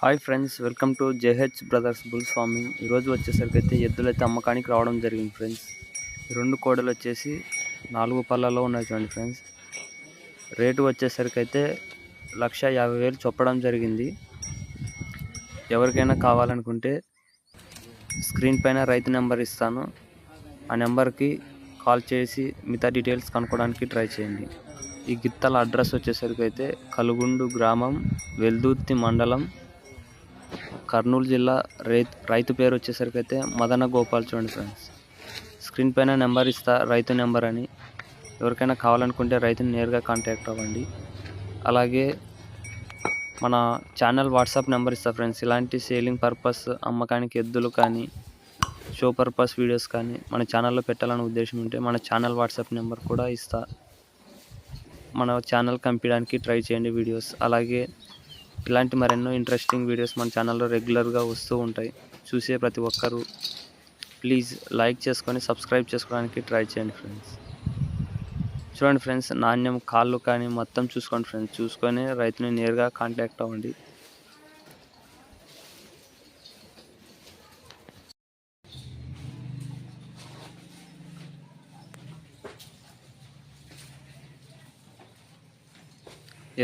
Hi friends welcome to JH brothers bulls farming ఈరోజు వచ్చేసరికి అయితే ఎద్దులు అయితే అమ్మకానికి రావడం జరిగింది ఫ్రెండ్స్. రెండు కోడలు వచ్చేసి నాలుగు పళ్ళలో ఉన్నాయి చూడండి ఫ్రెండ్స్. రేటు వచ్చేసరికి అయితే లక్ష యాభై వేలు చొప్పడం జరిగింది. ఎవరికైనా కావాలనుకుంటే స్క్రీన్ పైన రైతు నెంబర్ ఇస్తాను. ఆ నెంబర్కి కాల్ చేసి మిగతా డీటెయిల్స్ కనుక్కోవడానికి ట్రై చేయండి. ఈ గిత్తల అడ్రస్ వచ్చేసరికి అయితే కలుగుండు గ్రామం వెల్దుర్తి మండలం కర్నూలు జిల్లా రైతు రైతు పేరు వచ్చేసరికి అయితే మదన గోపాల్ చూడండి ఫ్రెండ్స్ స్క్రీన్ పైన నెంబర్ ఇస్తా రైతు నెంబర్ అని. ఎవరికైనా కావాలనుకుంటే రైతుని నేరుగా కాంటాక్ట్ అవ్వండి. అలాగే మన ఛానల్ వాట్సాప్ నెంబర్ ఇస్తా ఫ్రెండ్స్ ఇలాంటి సేలింగ్ పర్పస్ అమ్మకానికి ఎద్దులు కానీ షో పర్పస్ వీడియోస్ కానీ మన ఛానల్లో పెట్టాలనే ఉద్దేశం ఉంటే మన ఛానల్ వాట్సాప్ నెంబర్ కూడా ఇస్తా. మన ఛానల్ కంపించడానికి ట్రై చేయండి వీడియోస్. అలాగే ఇలాంటి మరెన్నో ఇంట్రెస్టింగ్ వీడియోస్ మన ఛానల్లో రెగ్యులర్గా వస్తూ ఉంటాయి. చూసే ప్రతి ఒక్కరూ ప్లీజ్ లైక్ చేసుకొని సబ్స్క్రైబ్ చేసుకోవడానికి ట్రై చేయండి ఫ్రెండ్స్ చూడండి ఫ్రెండ్స్ నాణ్యం కాళ్ళు కానీ మొత్తం చూసుకోండి ఫ్రెండ్స్ చూసుకొని రైతుని నేరుగా కాంటాక్ట్ అవ్వండి.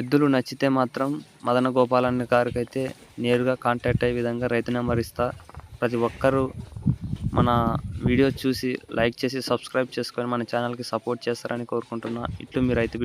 ఎద్దులు నచ్చితే మాత్రం మదన గోపాలన్న గారికి అయితే నేరుగా కాంటాక్ట్ అయ్యే విధంగా రైతు నెంబర్ ఇస్తా ప్రతి ఒక్కరూ మన వీడియో చూసి లైక్ చేసి సబ్స్క్రైబ్ చేసుకొని మన ఛానల్కి సపోర్ట్ చేస్తారని కోరుకుంటున్నా. ఇట్లు మీ రైతు